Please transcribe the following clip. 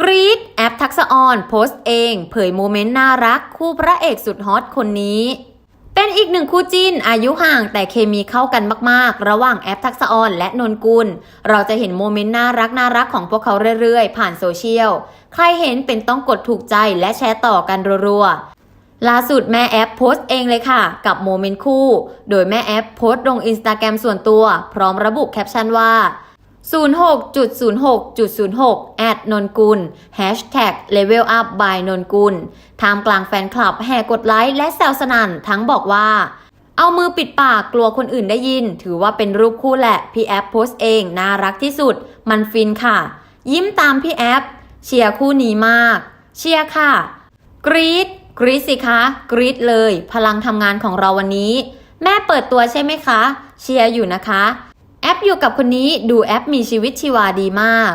กรีดแอปทักษะออนโพสต์เอง เผยโมเมนต์น่ารักคู่พระเอกสุดฮอตคนนี้ เป็นอีกหนึ่งคู่จิ้น อายุห่างแต่เคมีเข้ากันมากๆ ระหว่างแอปทักษะออนและนนกุล เราจะเห็นโมเมนต์น่ารักน่ารักของพวกเขาเรื่อยๆ ผ่านโซเชียล ใครเห็นเป็นต้องกดถูกใจและแชร์ต่อกันรัวๆล่าสุดแม่แอปโพสต์เองเลยค่ะ กับโมเมนต์คู่ โดยแม่แอปโพสต์ลงอินสตาแกรมส่วนตัว พร้อมระบุแคปชั่นว่า 06.06.06แอดนนกุล Hashtag Level Up by นนกุลทามกลางแฟนคลับแห่กดไลค์และแซวสนั่นทั้งบอกว่า เอามือปิดปากกลัวคนอื่นได้ยิน ถือว่าเป็นรูปคู่แหละ พี่แอปโพสต์เอง น่ารักที่สุด มันฟินค่ะ ยิ้มตามพี่แอปเชียร์คู่นี้มาก เชียร์ค่ะ กรี๊ดกรี๊ดสิคะ กรี๊ดเลย พลังทำงานของเราวันนี้ แม่เปิดตัวใช่ไหมคะ เชียร์อยู่นะคะ แอปอยู่กับคนนี้ดูแอปมีชีวิตชีวาดีมาก